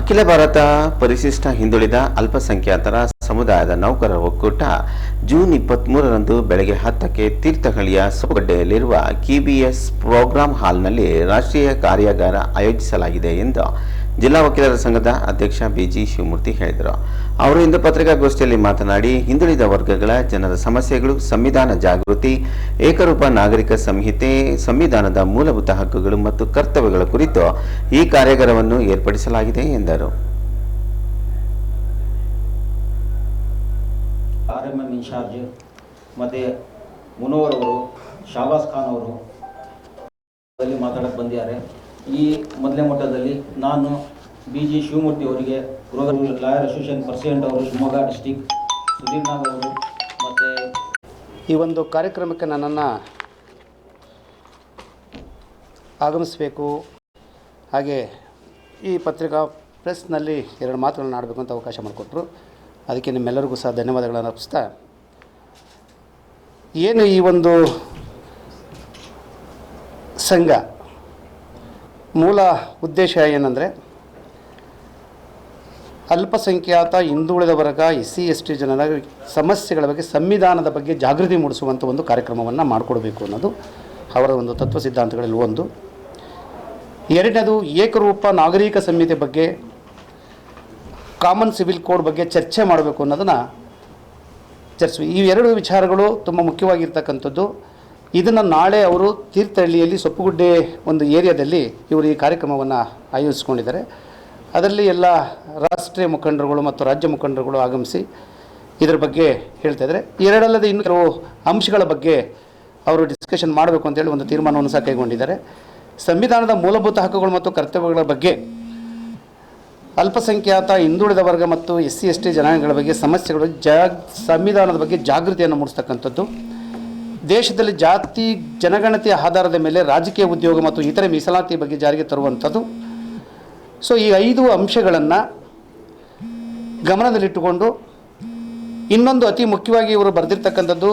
ಅಖಿಲ ಭಾರತ ಪರಿಶಿಷ್ಟ ಹಿಂದುಳಿದ ಅಲ್ಪಸಂಖ್ಯಾತರ ಸಮುದಾಯದ ನೌಕರರ ಒಕ್ಕೂಟ ಜೂನ್ ಇಪ್ಪತ್ಮೂರರಂದು ಬೆಳಗ್ಗೆ ಹತ್ತಕ್ಕೆ ತೀರ್ಥಹಳ್ಳಿಯ ಸೊಗಡ್ಡೆಯಲ್ಲಿರುವ ಕೆಬಿಎಸ್ ಪ್ರೋಗ್ರಾಂ ಹಾಲ್ನಲ್ಲಿ ರಾಷ್ಟ್ರೀಯ ಕಾರ್ಯಾಗಾರ ಆಯೋಜಿಸಲಾಗಿದೆ ಎಂದು ಜಿಲ್ಲಾ ವಕೀಲರ ಸಂಘದ ಅಧ್ಯಕ್ಷ ಬಿಜಿ ಶಿವಮೂರ್ತಿ ಹೇಳಿದರು. ಅವರು ಇಂದು ಪತ್ರಿಕಾಗೋಷ್ಠಿಯಲ್ಲಿ ಮಾತನಾಡಿ, ಹಿಂದುಳಿದ ವರ್ಗಗಳ ಜನರ ಸಮಸ್ಯೆಗಳು, ಸಂವಿಧಾನ ಜಾಗೃತಿ, ಏಕರೂಪ ನಾಗರಿಕ ಸಂಹಿತೆ, ಸಂವಿಧಾನದ ಮೂಲಭೂತ ಹಕ್ಕುಗಳು ಮತ್ತು ಕರ್ತವ್ಯಗಳ ಕುರಿತು ಈ ಕಾರ್ಯಾಗಾರವನ್ನು ಏರ್ಪಡಿಸಲಾಗಿದೆ ಎಂದರು. ಇನ್ಚಾರ್ಜ್ ಅವರು, ಶಾಬಾಸ್ ಖಾನ್ ಅವರು ಮಾತಾಡಕ್ಕೆ ಬಂದಿದ್ದಾರೆ. ಈ ಮೊದಲೇ ಮಟ್ಟದಲ್ಲಿ ನಾನು ಬಿ ಜಿ ಶಿವಮೂರ್ತಿ ಅವರಿಗೆ ಗೃಹ ಲಾಯರ್ ಅಸೋಸಿಯೇಷನ್ ಪ್ರೆಸಿಡೆಂಟ್ ಅವರು ಶಿವಮೊಗ್ಗ ಡಿಸ್ಟಿಕ್ ಸುಧೀರ್ ನಾಗ್ ಅವರು ಮತ್ತು ಈ ಒಂದು ಕಾರ್ಯಕ್ರಮಕ್ಕೆ ನನ್ನನ್ನು ಆಗಮಿಸಬೇಕು. ಹಾಗೆ ಈ ಪತ್ರಿಕಾ ಪ್ರೆಸ್ನಲ್ಲಿ ಎರಡು ಮಾತುಗಳನ್ನು ಆಡಬೇಕು ಅಂತ ಅವಕಾಶ ಮಾಡಿಕೊಟ್ರು. ಅದಕ್ಕೆ ನಿಮ್ಮೆಲ್ಲರಿಗೂ ಸಹ ಧನ್ಯವಾದಗಳನ್ನು ಅರ್ಪಿಸ್ತಾ ಏನು ಈ ಒಂದು ಸಂಘ ಮೂಲ ಉದ್ದೇಶ ಏನಂದರೆ ಅಲ್ಪಸಂಖ್ಯಾತ ಹಿಂದುಳಿದ ವರ್ಗ ಎಸ್ ಸಿ ಎಸ್ ಟಿ ಜನರ ಸಮಸ್ಯೆಗಳ ಬಗ್ಗೆ, ಸಂವಿಧಾನದ ಬಗ್ಗೆ ಜಾಗೃತಿ ಮೂಡಿಸುವಂಥ ಒಂದು ಕಾರ್ಯಕ್ರಮವನ್ನು ಮಾಡಿಕೊಡ್ಬೇಕು ಅನ್ನೋದು ಅವರ ಒಂದು ತತ್ವ ಸಿದ್ಧಾಂತಗಳಲ್ಲಿ ಒಂದು. ಎರಡನೇದು, ಏಕರೂಪ ನಾಗರಿಕ ಸಂಹಿತೆ ಬಗ್ಗೆ, ಕಾಮನ್ ಸಿವಿಲ್ ಕೋಡ್ ಬಗ್ಗೆ ಚರ್ಚೆ ಮಾಡಬೇಕು ಅನ್ನೋದನ್ನು ಚರ್ಚೆ ಈ ಎರಡು ವಿಚಾರಗಳು ತುಂಬ ಮುಖ್ಯವಾಗಿರ್ತಕ್ಕಂಥದ್ದು. ಇದನ್ನು ನಾಳೆ ಅವರು ತೀರ್ಥಹಳ್ಳಿಯಲ್ಲಿ ಸೊಪ್ಪುಗುಡ್ಡೆ ಒಂದು ಏರಿಯಾದಲ್ಲಿ ಇವರು ಈ ಕಾರ್ಯಕ್ರಮವನ್ನು ಆಯೋಜಿಸ್ಕೊಂಡಿದ್ದಾರೆ. ಅದರಲ್ಲಿ ಎಲ್ಲ ರಾಷ್ಟ್ರೀಯ ಮುಖಂಡರುಗಳು ಮತ್ತು ರಾಜ್ಯ ಮುಖಂಡರುಗಳು ಆಗಮಿಸಿ ಇದರ ಬಗ್ಗೆ ಹೇಳ್ತಾ ಇದ್ದಾರೆ. ಎರಡಲ್ಲದೆ ಇನ್ನು ಕೆಲವು ಅಂಶಗಳ ಬಗ್ಗೆ ಅವರು ಡಿಸ್ಕಷನ್ ಮಾಡಬೇಕು ಅಂತೇಳಿ ಒಂದು ತೀರ್ಮಾನವನ್ನು ಸಹ ಕೈಗೊಂಡಿದ್ದಾರೆ. ಸಂವಿಧಾನದ ಮೂಲಭೂತ ಹಕ್ಕುಗಳು ಮತ್ತು ಕರ್ತವ್ಯಗಳ ಬಗ್ಗೆ ಅಲ್ಪಸಂಖ್ಯಾತ, ಹಿಂದುಳಿದ ವರ್ಗ ಮತ್ತು ಎಸ್ ಸಿ ಎಸ್ ಟಿ ಜನಾಂಗಗಳ ಬಗ್ಗೆ ಸಮಸ್ಯೆಗಳು ಜಾಗ್ ಸಂವಿಧಾನದ ಬಗ್ಗೆ ಜಾಗೃತಿಯನ್ನು ಮೂಡಿಸ್ತಕ್ಕಂಥದ್ದು. ದೇಶದಲ್ಲಿ ಜಾತಿ ಜನಗಣತಿಯ ಆಧಾರದ ಮೇಲೆ ರಾಜಕೀಯ ಉದ್ಯೋಗ ಮತ್ತು ಇತರೆ ಮೀಸಲಾತಿ ಬಗ್ಗೆ ಜಾರಿಗೆ ತರುವಂಥದ್ದು. ಸೊ ಈ ಐದು ಅಂಶಗಳನ್ನು ಗಮನದಲ್ಲಿಟ್ಟುಕೊಂಡು ಇನ್ನೊಂದು ಅತಿ ಮುಖ್ಯವಾಗಿ ಇವರು ಬರೆದಿರ್ತಕ್ಕಂಥದ್ದು,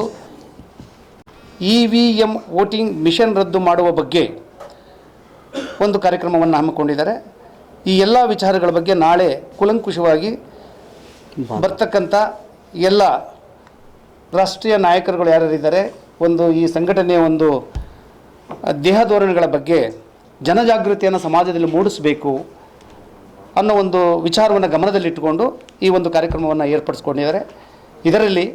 E V M voting machine ರದ್ದು ಮಾಡುವ ಬಗ್ಗೆ ಒಂದು ಕಾರ್ಯಕ್ರಮವನ್ನು ಹಮ್ಮಿಕೊಂಡಿದ್ದಾರೆ. ಈ ಎಲ್ಲ ವಿಚಾರಗಳ ಬಗ್ಗೆ ನಾಳೆ ಕುಲಂಕುಷವಾಗಿ ಬರ್ತಕ್ಕಂಥ ಎಲ್ಲ ರಾಷ್ಟ್ರೀಯ ನಾಯಕರುಗಳು ಯಾರ್ಯಾರಿದ್ದಾರೆ ಒಂದು ಈ ಸಂಘಟನೆಯ ಒಂದು ದೇಹ ಧೋರಣೆಗಳ ಬಗ್ಗೆ ಜನಜಾಗೃತಿಯನ್ನು ಸಮಾಜದಲ್ಲಿ ಮೂಡಿಸಬೇಕು ಅನ್ನೋ ಒಂದು ವಿಚಾರವನ್ನು ಗಮನದಲ್ಲಿಟ್ಟುಕೊಂಡು ಈ ಒಂದು ಕಾರ್ಯಕ್ರಮವನ್ನು ಏರ್ಪಡಿಸ್ಕೊಂಡಿದ್ದಾರೆ. ಇದರಲ್ಲಿ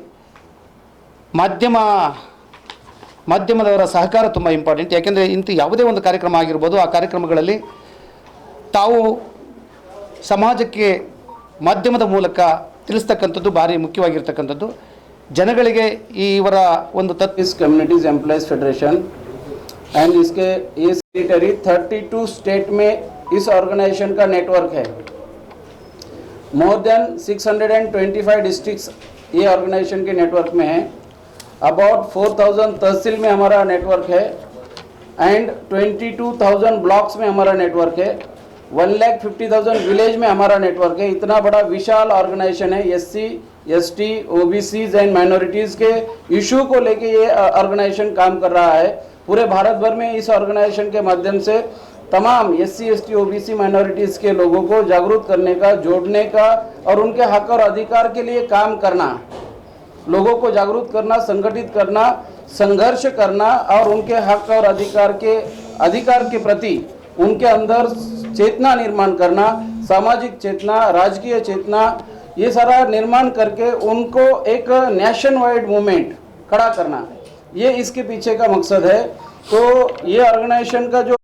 ಮಾಧ್ಯಮ, ಮಾಧ್ಯಮದವರ ಸಹಕಾರ ತುಂಬ ಇಂಪಾರ್ಟೆಂಟ್ ಯಾಕೆಂದರೆ ಇಂಥ ಯಾವುದೇ ಒಂದು ಕಾರ್ಯಕ್ರಮ ಆಗಿರ್ಬೋದು, ಆ ಕಾರ್ಯಕ್ರಮಗಳಲ್ಲಿ ತಾವು ಸಮಾಜಕ್ಕೆ ಮಾಧ್ಯಮದ ಮೂಲಕ ತಿಳಿಸ್ತಕ್ಕಂಥದ್ದು ಭಾರಿ ಮುಖ್ಯವಾಗಿರ್ತಕ್ಕಂಥದ್ದು. ಜನಗಳಿಗೆ ಈ ಇವರ ಒಂದು ತತ್ इस कम्युनिटीज एम्प्लॉयज फेडरेशन एंड इसके ये सेक्रेटरी 32 स्टेट में इस ऑर्गेनाइजेशन का नेटवर्क है मोर देन 625 डिस्ट्रिक्ट्स ये ऑर्गेनाइजेशन के नेटवर्क में है अबाउट 4000 तहसील में हमारा नेटवर्क है एंड 22000 ब्लॉक्स में हमारा नेटवर्क है one lakh fifty thousand village में हमारा नेटवर्क है। इतना बड़ा विशाल ऑर्गेनाइजेशन है S C S T O B Cs and minorities के इशू को लेके ये ऑर्गेनाइजेशन काम कर रहा है। पूरे भारत भर में इस ऑर्गेनाइजेशन के माध्यम से तमाम S C S T O B C minorities के लोगों को जागरूक करने का, जोड़ने का और उनके हक और अधिकार के लिए काम करना, लोगों को जागरूक करना, संगठित करना, संघर्ष करना और उनके हक और अधिकार के अधिकार के प्रति उनके अंदर चेतना निर्माण करना, सामाजिक चेतना, राजकीय चेतना, ये सारा निर्माण करके उनको एक नेशन वाइड मूवमेंट खड़ा करना। ये इसके पीछे का मकसद है। तो ये ऑर्गेनाइजेशन का जो